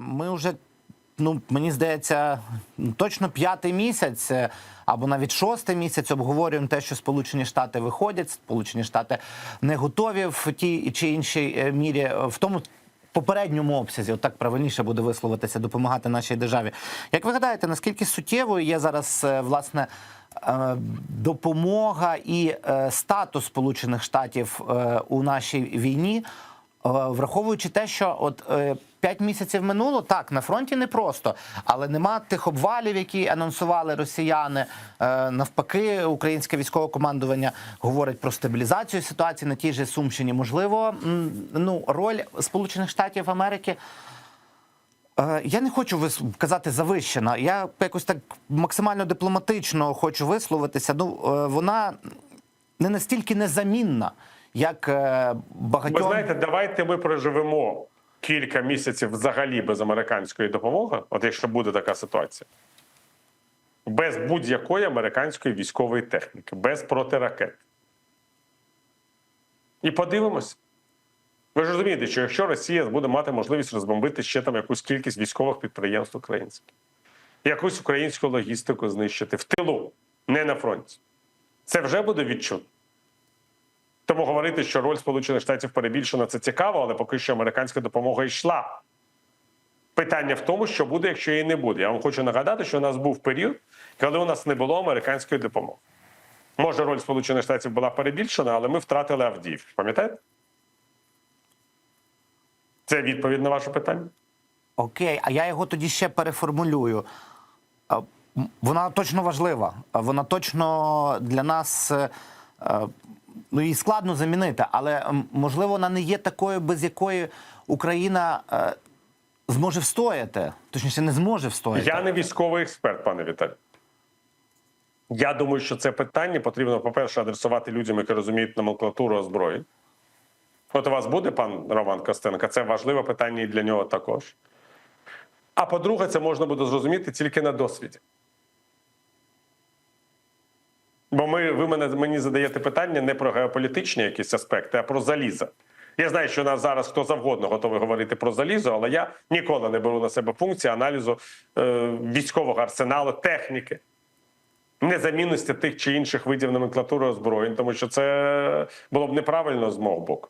ми вже, ну мені здається, точно п'ятий місяць е, або навіть шостий місяць обговорюємо те, що Сполучені Штати виходять, Сполучені Штати не готові в тій чи іншій е, мірі, е, в тому. Попередньому обсязі, от так правильніше буде висловитися, допомагати нашій державі. Як ви гадаєте, наскільки суттєвою є зараз власне допомога і статус Сполучених Штатів у нашій війні, враховуючи те, що от п'ять місяців минуло, так на фронті непросто, але нема тих обвалів, які анонсували росіяни. Е, Навпаки, українське військове командування говорить про стабілізацію ситуації на тій же Сумщині. Можливо, ну роль Сполучених Штатів Америки. Е, Я не хочу казати завищена. Я якось так максимально дипломатично хочу висловитися. Ну е, вона не настільки незамінна, як багатьом. Ви знаєте, давайте ми проживемо кілька місяців взагалі без американської допомоги, от якщо буде така ситуація, без будь-якої американської військової техніки, без протиракет. І подивимося. Ви ж розумієте, що якщо Росія буде мати можливість розбомбити ще там якусь кількість військових підприємств українських, якусь українську логістику знищити в тилу, не на фронті, це вже буде відчутно. Тому говорити, що роль Сполучених Штатів перебільшена, це цікаво, але поки що американська допомога йшла. Питання в тому, що буде, якщо її не буде. Я вам хочу нагадати, що у нас був період, коли у нас не було американської допомоги. Може, роль Сполучених Штатів була перебільшена, але ми втратили Авдіївку. Пам'ятаєте? Це відповідь на ваше питання. Окей, а я його тоді ще переформулюю. Е, Вона точно важлива. Е, Вона точно для нас е, ну її складно замінити, але можливо вона не є такою, без якої Україна е, зможе встояти. Точніше, не зможе встояти. Я не військовий експерт, пане Віталій. Я думаю, що це питання потрібно, по-перше, адресувати людям, які розуміють номенклатуру озброєнь. От у вас буде пан Роман Костенко, це важливе питання і для нього також. А по-друге, це можна буде зрозуміти тільки на досвіді. Бо ми, ви мене, мені задаєте питання не про геополітичні якісь аспекти, а про залізо. Я знаю, що нас зараз хто завгодно готовий говорити про залізо, але я ніколи не беру на себе функції аналізу е, військового арсеналу, техніки, незамінності тих чи інших видів номенклатури озброєнь, тому що це було б неправильно з мого боку.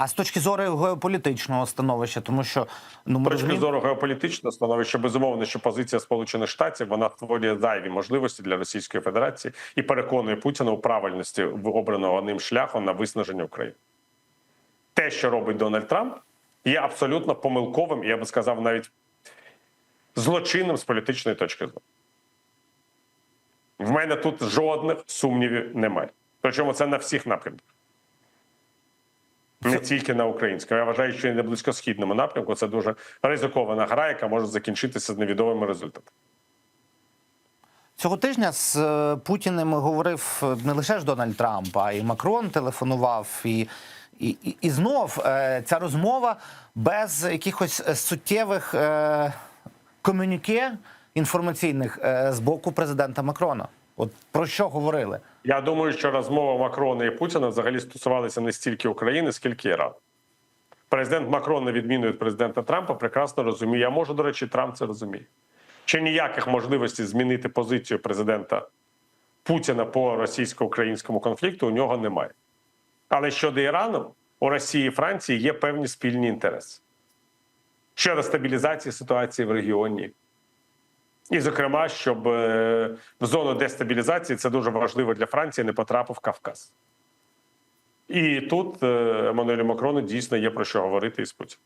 А з точки зору геополітичного становища, тому що ну ми З точки зору геополітичного становища, безумовно, що позиція Сполучених Штатів вона створює зайві можливості для Російської Федерації і переконує Путіна у правильності обраного ним шляху на виснаження України. Те, що робить Дональд Трамп, є абсолютно помилковим, і я би сказав, навіть злочинним з політичної точки зору. В мене тут жодних сумнівів немає. Причому це на всіх напрямках. Не тільки на українському. Я вважаю, що і на близькосхідному напрямку це дуже ризикована гра, яка може закінчитися з невідомими результатами. Цього тижня з е, Путіним говорив е, не лише ж Дональд Трамп, а і Макрон телефонував, і, і, і, і знов е, ця розмова без якихось суттєвих комюніке інформаційних з боку президента Макрона. От про що говорили? Я думаю, що розмова Макрона і Путіна взагалі стосувалася не стільки України, скільки Ірану. Президент Макрон, на відміну від президента Трампа, прекрасно розуміє. А може, до речі, Трамп це розуміє. Що ніяких можливостей змінити позицію президента Путіна по російсько-українському конфлікту у нього немає. Але щодо Ірану, у Росії і Франції є певні спільні інтереси щодо стабілізації ситуації в регіоні. І, зокрема, щоб е, в зону дестабілізації це дуже важливо для Франції, не потрапив Кавказ. І тут е, Еммануелю Макрону дійсно є про що говорити із Путіним.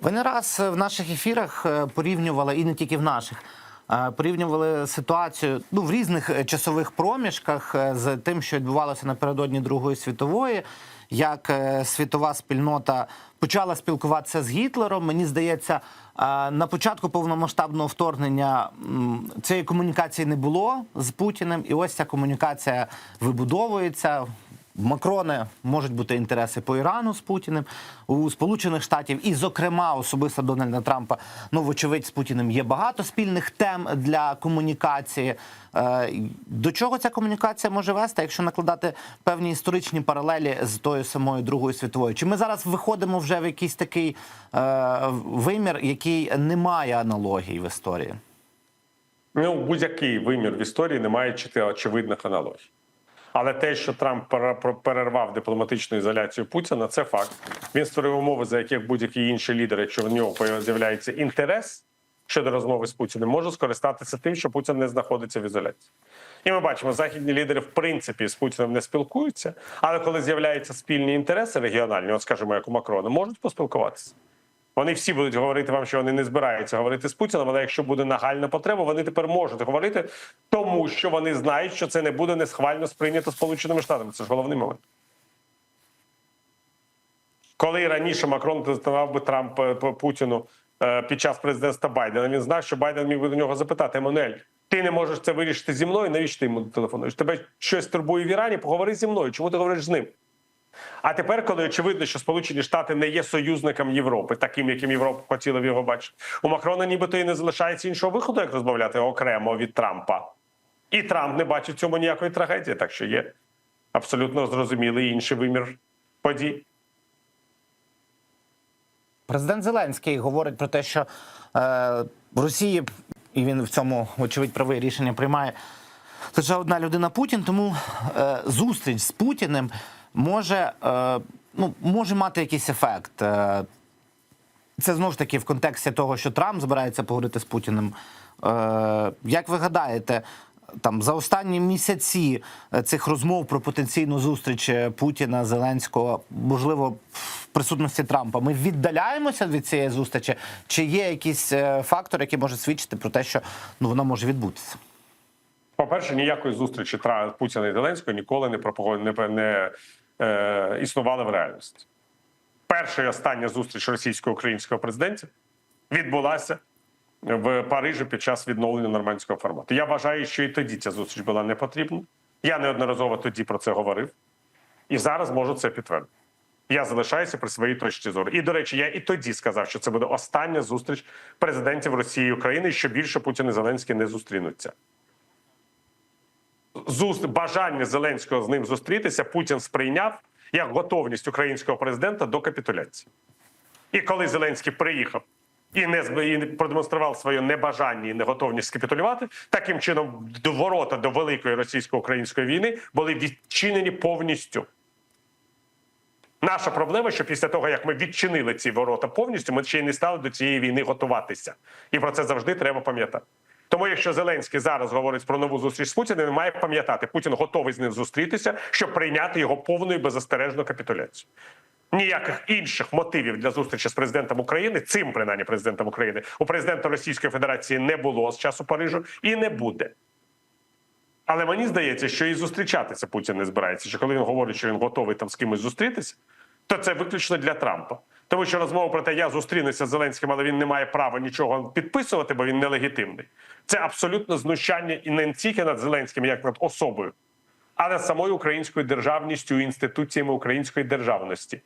Ви не раз в наших ефірах е, порівнювали, і не тільки в наших, порівнювали ситуацію ну, в різних часових проміжках з тим, що відбувалося напередодні Другої світової, як е, світова спільнота почала спілкуватися з Гітлером. Мені здається, е, на початку повномасштабного вторгнення цієї комунікації не було з Путіним, і ось ця комунікація вибудовується. Макрони можуть бути інтереси по Ірану з Путіним у Сполучених Штатів, і, зокрема, особисто Дональда Трампа. Ну, вочевидь, з Путіним є багато спільних тем для комунікації. Е, До чого ця комунікація може вести, якщо накладати певні історичні паралелі з тою самою Другою світовою? Чи ми зараз виходимо вже в якийсь такий е, вимір, який не має аналогій в історії? Ну, будь-який вимір в історії не має очевидних аналогій. Але те, що Трамп перервав дипломатичну ізоляцію Путіна, це факт. Він створив умови, за яких будь-який інший лідер, якщо в нього з'являється інтерес щодо розмови з Путіним, може скористатися тим, що Путін не знаходиться в ізоляції. І ми бачимо, західні лідери в принципі з Путіним не спілкуються, але коли з'являються спільні інтереси регіональні, от скажімо, як у Макрона, можуть поспілкуватися. Вони всі будуть говорити вам, що вони не збираються говорити з Путіним, але якщо буде нагальна потреба, вони тепер можуть говорити, тому що вони знають, що це не буде несхвально сприйнято Сполученими Штатами. Це ж головний момент. Коли раніше Макрон телефонував би Трамп е, Путіну е, під час президентства Байдена, він знав, що Байден міг би до нього запитати: Еммануель, ти не можеш це вирішити зі мною, навіщо ти йому телефонуєш? Тебе щось турбує в Ірані, поговори зі мною. Чому ти говориш з ним? А тепер, коли очевидно, що Сполучені Штати не є союзником Європи, таким, яким Європа хотіла б його бачити, у Макрона нібито і не залишається іншого виходу, як розмовляти окремо від Трампа. І Трамп не бачить цьому ніякої трагедії, так що є абсолютно зрозумілий інший вимір подій. Президент Зеленський говорить про те, що е, в Росії, і він в цьому, очевидь, правий рішення приймає лише одна людина Путін, тому е, зустріч з Путіним може, е, ну, може мати якийсь ефект. Е, це знову ж таки в контексті того, що Трамп збирається поговорити з Путіним. Е, як ви гадаєте, там за останні місяці цих розмов про потенційну зустріч Путіна, Зеленського, можливо, в присутності Трампа, ми віддаляємося від цієї зустрічі? Чи є якийсь фактор, який може свідчити про те, що ну вона може відбутися? По-перше, ніякої зустрічі Путіна і Зеленського ніколи не пропого- не, не е, існували в реальності. Перша і остання зустріч російсько-українського президентів відбулася в Парижі під час відновлення нормандського формату. Я вважаю, що і тоді ця зустріч була не потрібна. Я неодноразово тоді про це говорив, і зараз можу це підтвердити. Я залишаюся при своїй точці зору. І до речі, я і тоді сказав, що це буде остання зустріч президентів Росії і України, і що більше Путін і Зеленський не зустрінуться. Зуст... бажання Зеленського з ним зустрітися Путін сприйняв як готовність українського президента до капітуляції. І коли Зеленський приїхав і не і продемонстрував своє небажання і неготовність капітулювати, таким чином ворота до великої російсько-української війни були відчинені повністю. Наша проблема, що після того, як ми відчинили ці ворота повністю, ми ще й не стали до цієї війни готуватися. І про це завжди треба пам'ятати. Тому, якщо Зеленський зараз говорить про нову зустріч з Путіним, він має пам'ятати, Путін готовий з ним зустрітися, щоб прийняти його повну і беззастережну капітуляцію. Ніяких інших мотивів для зустрічі з президентом України, цим принаймні президентом України, у президента Російської Федерації не було з часу Парижу і не буде. Але мені здається, що і зустрічатися Путін не збирається. Що коли він говорить, що він готовий там з кимось зустрітися, то це виключно для Трампа. Тому що розмова про те, я зустрінуся з Зеленським, але він не має права нічого підписувати, бо він нелегітимний. Це абсолютно знущання і не тільки над Зеленським, як над особою, а над самою українською державністю і інституціями української державності.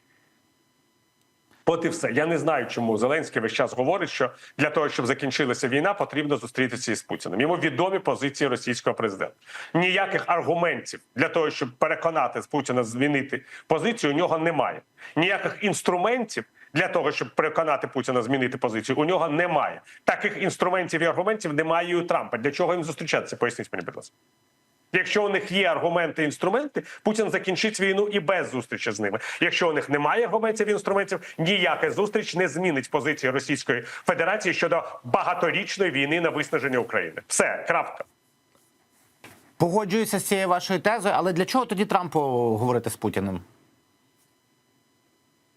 От все. Я не знаю, чому Зеленський весь час говорить, що для того, щоб закінчилася війна, потрібно зустрітися із Путіним. Йому відомі позиції російського президента. Ніяких аргументів для того, щоб переконати Путіна змінити позицію, у нього немає. Ніяких інструментів для того, щоб переконати Путіна змінити позицію, у нього немає. Таких інструментів і аргументів немає і у Трампа. Для чого їм зустрічатися? Поясніть мені, будь ласка. Якщо у них є аргументи і інструменти, Путін закінчить війну і без зустрічі з ними. Якщо у них немає аргументів і інструментів, ніяка зустріч не змінить позиції Російської Федерації щодо багаторічної війни на виснаження України. Все, крапка. Погоджуюся з цією вашою тезою, але для чого тоді Трампу говорити з Путіним?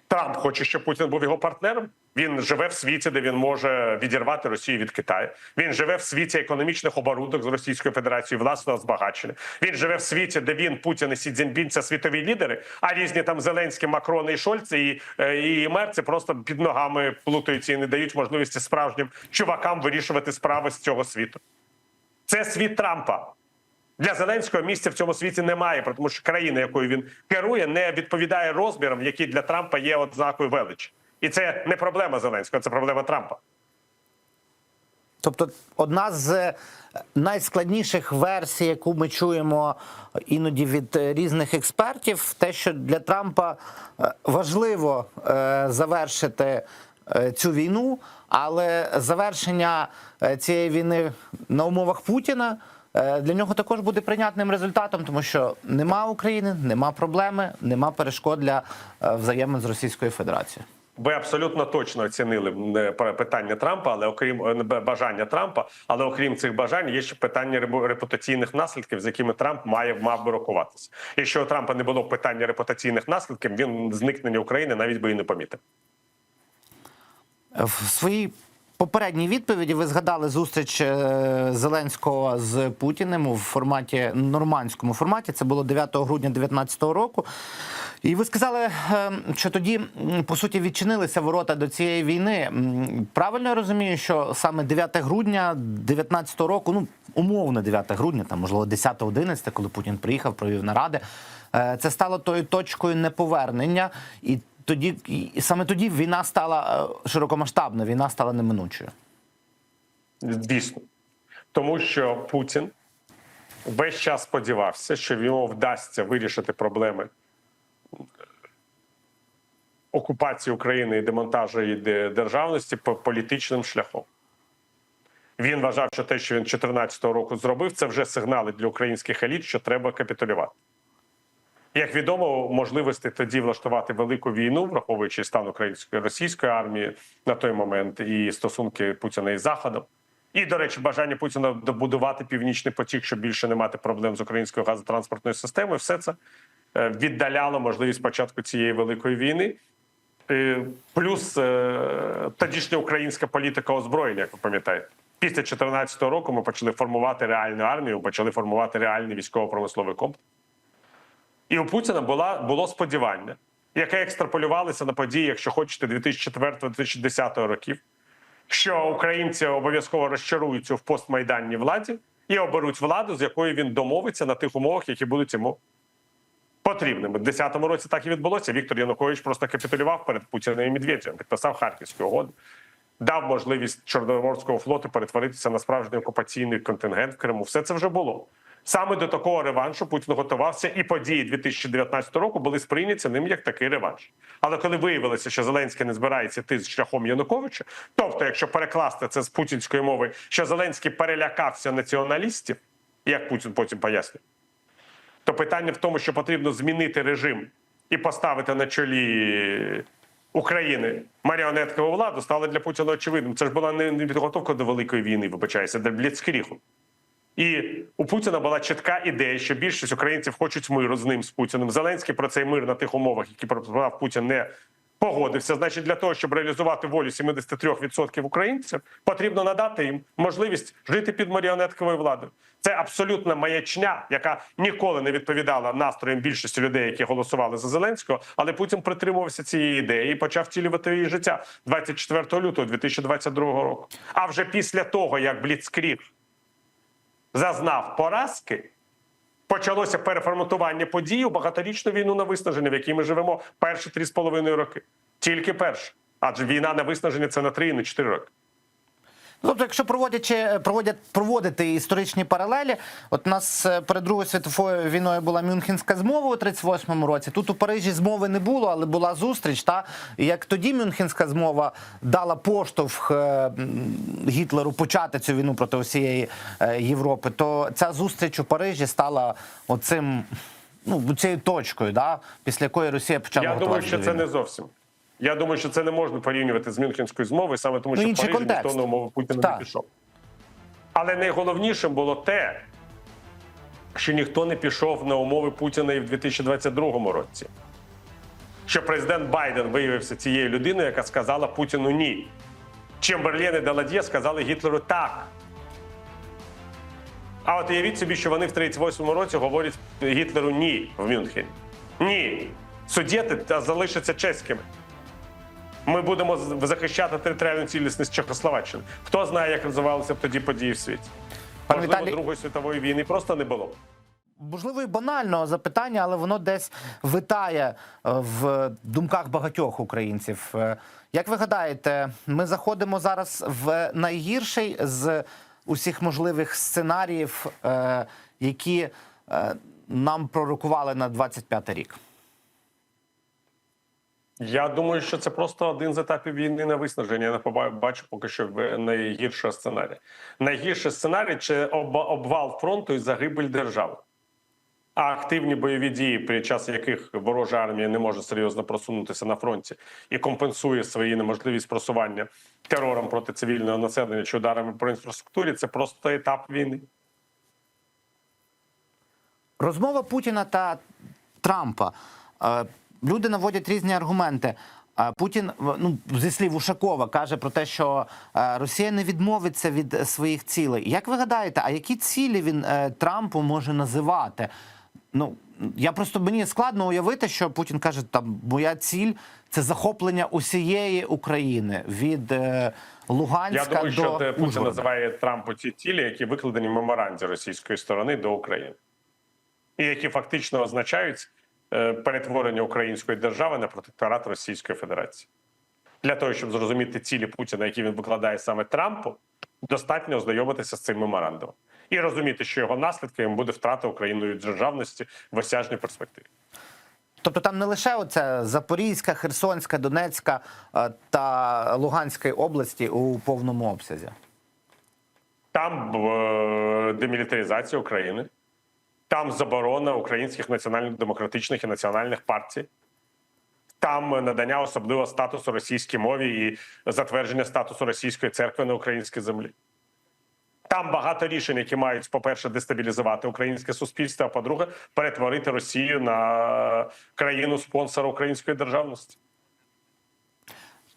Трамп хоче, щоб Путін був його партнером. Він живе в світі, де він може відірвати Росію від Китаю. Він живе в світі економічних оборудок з Російською Федерацією, власного збагачення. Він живе в світі, де він Путін і Сі Цзіньпін – це світові лідери, а різні там Зеленські, Макрони і Шольці і, е, і Мерці просто під ногами плутаються і не дають можливості справжнім чувакам вирішувати справи з цього світу. Це світ Трампа. Для Зеленського місця в цьому світі немає, тому що країна, якою він керує, не відповідає розмірам, які для Трампа є ознакою величі. І це не проблема Зеленського, це проблема Трампа. Тобто, одна з е, найскладніших версій, яку ми чуємо іноді від е, різних експертів, те, що для Трампа е, важливо е, завершити е, цю війну, але завершення е, цієї війни на умовах Путіна. Е, Для нього також буде прийнятним результатом, тому що нема України, нема проблеми, нема перешкод для е, взаємин з Російською Федерацією. Ви абсолютно точно оцінили е, питання Трампа, але окрім бажання Трампа, але окрім цих бажань, є ще питання репутаційних наслідків, з якими Трамп має мав би рахуватися. Якщо у Трампа не було питання репутаційних наслідків, він зникнення України навіть би і не помітив. В своїй попередній відповіді ви згадали зустріч е, Зеленського з Путіним у форматі нормандському форматі. Це було 9 грудня 2019 року. І ви сказали, е, що тоді по суті відчинилися ворота до цієї війни. Правильно я розумію, що саме 9 грудня 2019 року, ну умовно 9 грудня, там можливо 10-11, коли Путін приїхав, провів наради. е, Це стало тою точкою неповернення, і тоді саме тоді війна стала е, широкомасштабна, війна стала неминучою. Дійсно. Тому що Путін весь час сподівався, що йому вдасться вирішити проблеми окупації України і демонтажу її державності по політичним шляхом. Він вважав, що те, що він 2014 року зробив, це вже сигнали для українських еліт, що треба капітулювати. Як відомо, можливості тоді влаштувати велику війну, враховуючи стан української російської армії на той момент і стосунки Путіна із Заходом. І, до речі, бажання Путіна добудувати північний потік, щоб більше не мати проблем з українською газотранспортною системою, все це е, віддаляло можливість початку цієї великої війни. Е, Плюс е, тодішня українська політика озброєння, як ви пам'ятаєте. Після 2014 року ми почали формувати реальну армію, почали формувати реальний військово-промисловий комплекс. І у Путіна була було сподівання, яке екстраполювалося на події, якщо хочете, 2004-2010 років, що українці обов'язково розчаруються в постмайданній владі і оберуть владу, з якою він домовиться на тих умовах, які будуть йому потрібними. В 2010 році так і відбулося. Віктор Янукович просто капітулював перед Путіним і Медведєвим, підписав Харківську угоду. Дав можливість Чорноморського флоту перетворитися на справжній окупаційний контингент в Криму. Все це вже було. Саме до такого реваншу Путін готувався, і події 2019 року були сприйняті ним як такий реванш. Але коли виявилося, що Зеленський не збирається йти з шляхом Януковича, тобто, якщо перекласти це з путінської мови, що Зеленський перелякався націоналістів, як Путін потім пояснює, то питання в тому, що потрібно змінити режим і поставити на чолі України маріонеткову владу, стало для Путіна очевидним. Це ж була не підготовка до великої війни, вибачаюся, для бліцкрігу. І у Путіна була чітка ідея, що більшість українців хочуть миру з ним з Путіним. Зеленський про цей мир на тих умовах, які пропонував Путін, не погодився. Значить, для того, щоб реалізувати волю 73% українців, потрібно надати їм можливість жити під маріонетковою владою. Це абсолютна маячня, яка ніколи не відповідала настроям більшості людей, які голосували за Зеленського. Але Путін притримувався цієї ідеї і почав втілювати її життя 24 лютого 2022 року. А вже після того, як Бліцкріг зазнав поразки, почалося переформатування подій у багаторічну війну на виснаження, в якій ми живемо перші три з половиною роки. Тільки перше. Адже війна на виснаження це на три і на чотири роки. Ну, Тобто, якщо проводячи, проводять, проводити історичні паралелі, от у нас е, перед Другою світовою війною була Мюнхенська змова у 38-му році. Тут у Парижі змови не було, але була зустріч. Та і як тоді Мюнхенська змова дала поштовх е, Гітлеру почати цю війну проти усієї е, Європи, то ця зустріч у Парижі стала оцим. Ну, цією точкою, да, після якої Росія почала Я думаю, що це не зовсім. Я думаю, що це не можна порівнювати з Мюнхенською змовою, саме тому, Ну, що в інший Парижі ніхто на умови Путіна Так. не пішов. Але найголовнішим було те, що ніхто не пішов на умови Путіна і в 2022 році. Що президент Байден виявився цією людиною, яка сказала Путіну ні. Чемберлен і Даладє сказали Гітлеру так. А от уявіть собі, що вони в 38-му році говорять Гітлеру ні в Мюнхені. Ні. Судети та залишаться чеськими. Ми будемо захищати територіальну цілісність Чехословаччини. Хто знає, як розвивалися б тоді події в світі? Пане Можливо, Віталій- Другої світової війни просто не було. Можливо, і банального запитання, але воно десь витає е, в думках багатьох українців. Е, Як ви гадаєте, ми заходимо зараз в найгірший з усіх можливих сценаріїв, е, які нам пророкували на 25 рік? Я думаю, що це просто один з етапів війни на виснаження. Я не бачу поки що найгіршого сценарія. Найгірший сценарій це обвал фронту і загибель держави. А активні бойові дії, під час яких ворожа армія не може серйозно просунутися на фронті і компенсує свої неможливість просування терором проти цивільного населення чи ударами по інфраструктурі, це просто етап війни. Розмова Путіна та Трампа. Люди наводять різні аргументи. Путін, ну зі слів Ушакова, каже про те, що е, Росія не відмовиться від своїх цілей. Як ви гадаєте, а які цілі він е, Трампу може називати? Ну я просто мені складно уявити, що Путін каже, там моя ціль це захоплення усієї України від е, Луганська Я думаю, до що Путін Ужгорода. називає Трампу ті цілі, які викладені в меморанді російської сторони до України, і які фактично означають перетворення української держави на протекторат Російської Федерації. Для того щоб зрозуміти цілі Путіна, які він викладає саме Трампу, достатньо ознайомитися з цим меморандумом і розуміти, що його наслідком буде втрата Україною державності в осяжній перспективі. Тобто там не лише оце Запорізька, Херсонська, Донецька е, та Луганська області у повному обсязі. Там е, демілітаризація України, там заборона українських національних демократичних і національних партій, там надання особливого статусу російській мові і затвердження статусу російської церкви на українській землі. Там багато рішень, які мають, по-перше, дестабілізувати українське суспільство, а по-друге, перетворити Росію на країну спонсора української державності.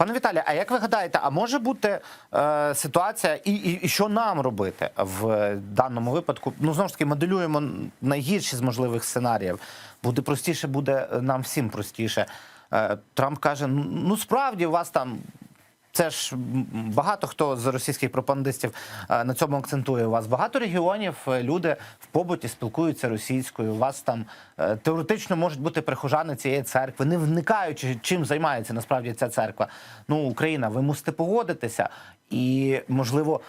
Пане Віталію, а як ви гадаєте, а може бути е, ситуація, і, і, і що нам робити в даному випадку? Ну знову ж таки, моделюємо найгірші з можливих сценаріїв. Буде простіше, буде нам всім простіше. Е, Трамп каже: ну ну, справді у вас там. Це ж багато хто з російських пропагандистів е, на цьому акцентує. У вас багато регіонів, е, люди в побуті спілкуються російською. У вас там е, теоретично можуть бути прихожани цієї церкви, не вникаючи, чим займається насправді ця церква. Ну, Україна, ви мусите погодитися. І можливо,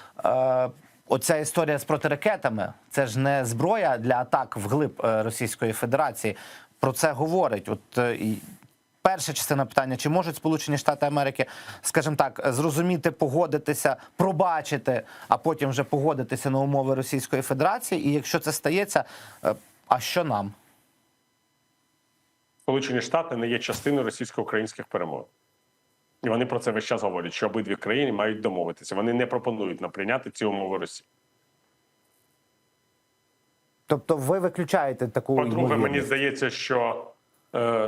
оця історія з протиракетами це ж не зброя для атак вглиб Російської Федерації. Про це говорить. От Перша частина питання: чи можуть Сполучені Штати Америки, скажімо так, зрозуміти, погодитися, пробачити, а потім вже погодитися на умови Російської Федерації? І якщо це стається, е, а що нам? Сполучені Штати не є частиною російсько-українських перемовин. І вони про це весь час говорять, що обидві країни мають домовитися. Вони не пропонують нам прийняти ці умови Росії. Тобто, ви виключаєте таку По-друге, мені здається, що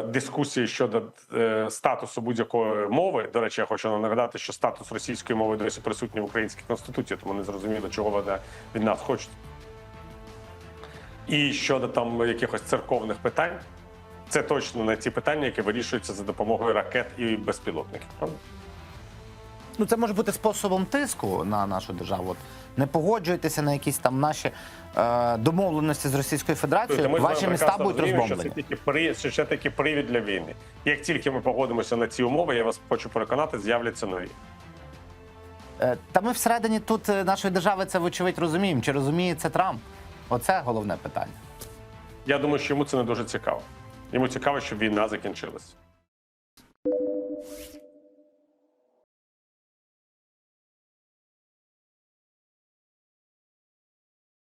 дискусії щодо е, статусу будь-якої мови, до речі, я хочу нагадати, що статус російської мови досі присутній в українській конституції, тому не зрозуміло, чого вона від нас хоче. І щодо там якихось церковних питань, це точно не ті питання, які вирішуються за допомогою ракет і безпілотників. правда? Ну, це може бути способом тиску на нашу державу. От не погоджуйтеся на якісь там наші е, домовленості з Російською Федерацією. Ми Ваші міста будуть розуміємо, що це розбомблені. тільки при що це таки привід для війни. Як тільки ми погодимося на ці умови, я вас хочу переконати, з'являться нові. Е, Та ми всередині тут е, нашої держави це вочевидь розуміємо. Чи розуміє це Трамп? Оце головне питання. Я думаю, що йому це не дуже цікаво. Йому цікаво, щоб війна закінчилась.